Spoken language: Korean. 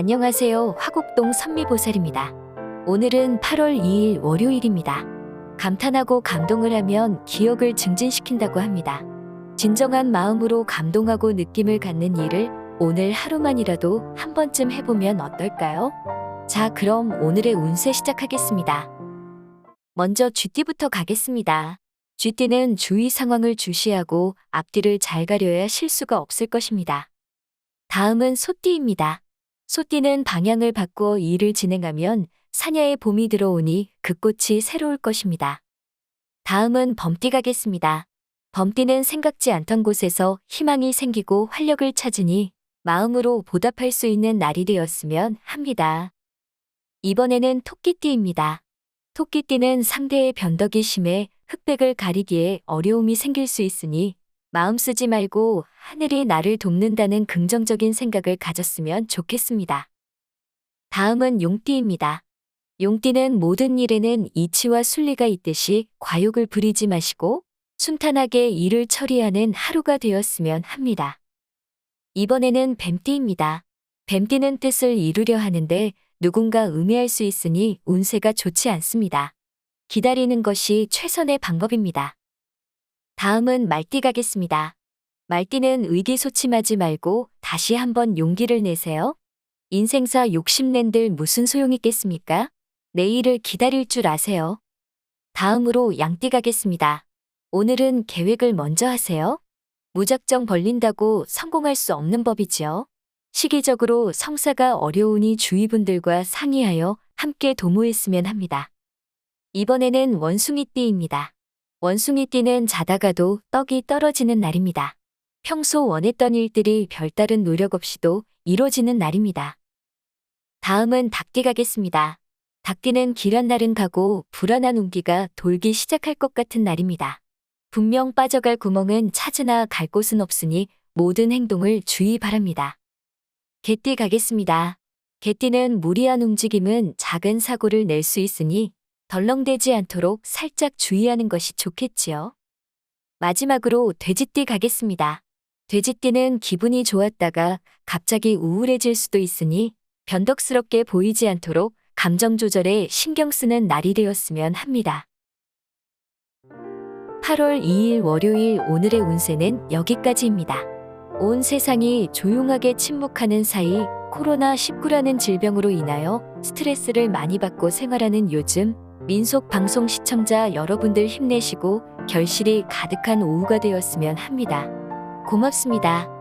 안녕하세요. 화곡동 선미보살입니다. 오늘은 8월 2일 월요일입니다. 감탄하고 감동을 하면 기억을 증진시킨다고 합니다. 진정한 마음으로 감동하고 느낌을 갖는 일을 오늘 하루만이라도 한 번쯤 해보면 어떨까요? 자, 그럼 오늘의 운세 시작하겠습니다. 먼저 쥐띠부터 가겠습니다. 쥐띠는 주위 상황을 주시하고 앞뒤를 잘 가려야 실수가 없을 것입니다. 다음은 소띠입니다. 소띠는 방향을 바꾸어 일을 진행하면 사냐의 봄이 들어오니 그 꽃이 새로울 것입니다. 다음은 범띠 가겠습니다. 범띠는 생각지 않던 곳에서 희망이 생기고 활력을 찾으니 마음으로 보답할 수 있는 날이 되었으면 합니다. 이번에는 토끼띠입니다. 토끼띠는 상대의 변덕이 심해 흑백을 가리기에 어려움이 생길 수 있으니 마음 쓰지 말고 하늘이 나를 돕는다는 긍정적인 생각을 가졌으면 좋겠습니다. 다음은 용띠입니다. 용띠는 모든 일에는 이치와 순리가 있듯이 과욕을 부리지 마시고 순탄하게 일을 처리하는 하루가 되었으면 합니다. 이번에는 뱀띠입니다. 뱀띠는 뜻을 이루려 하는데 누군가 음해할 수 있으니 운세가 좋지 않습니다. 기다리는 것이 최선의 방법입니다. 다음은 말띠 가겠습니다. 말띠는 의기소침하지 말고 다시 한번 용기를 내세요. 인생사 욕심낸들 무슨 소용 있겠습니까? 내일을 기다릴 줄 아세요. 다음으로 양띠 가겠습니다. 오늘은 계획을 먼저 하세요. 무작정 벌린다고 성공할 수 없는 법이지요. 시기적으로 성사가 어려우니 주위 분들과 상의하여 함께 도모했으면 합니다. 이번에는 원숭이띠입니다. 원숭이띠는 자다가도 떡이 떨어지는 날입니다. 평소 원했던 일들이 별다른 노력 없이도 이루어지는 날입니다. 다음은 닭띠 가겠습니다. 닭띠는 길한 날은 가고 불안한 운기가 돌기 시작할 것 같은 날입니다. 분명 빠져갈 구멍은 찾으나 갈 곳은 없으니 모든 행동을 주의 바랍니다. 개띠 가겠습니다. 개띠는 무리한 움직임은 작은 사고를 낼 수 있으니 덜렁대지 않도록 살짝 주의하는 것이 좋겠지요. 마지막으로 돼지띠 가겠습니다. 돼지띠는 기분이 좋았다가 갑자기 우울해질 수도 있으니 변덕스럽게 보이지 않도록 감정 조절에 신경 쓰는 날이 되었으면 합니다. 8월 2일 월요일 오늘의 운세는 여기까지입니다. 온 세상이 조용하게 침묵하는 사이 코로나19라는 질병으로 인하여 스트레스를 많이 받고 생활하는 요즘 민속 방송 시청자 여러분들 힘내시고 결실이 가득한 오후가 되었으면 합니다. 고맙습니다.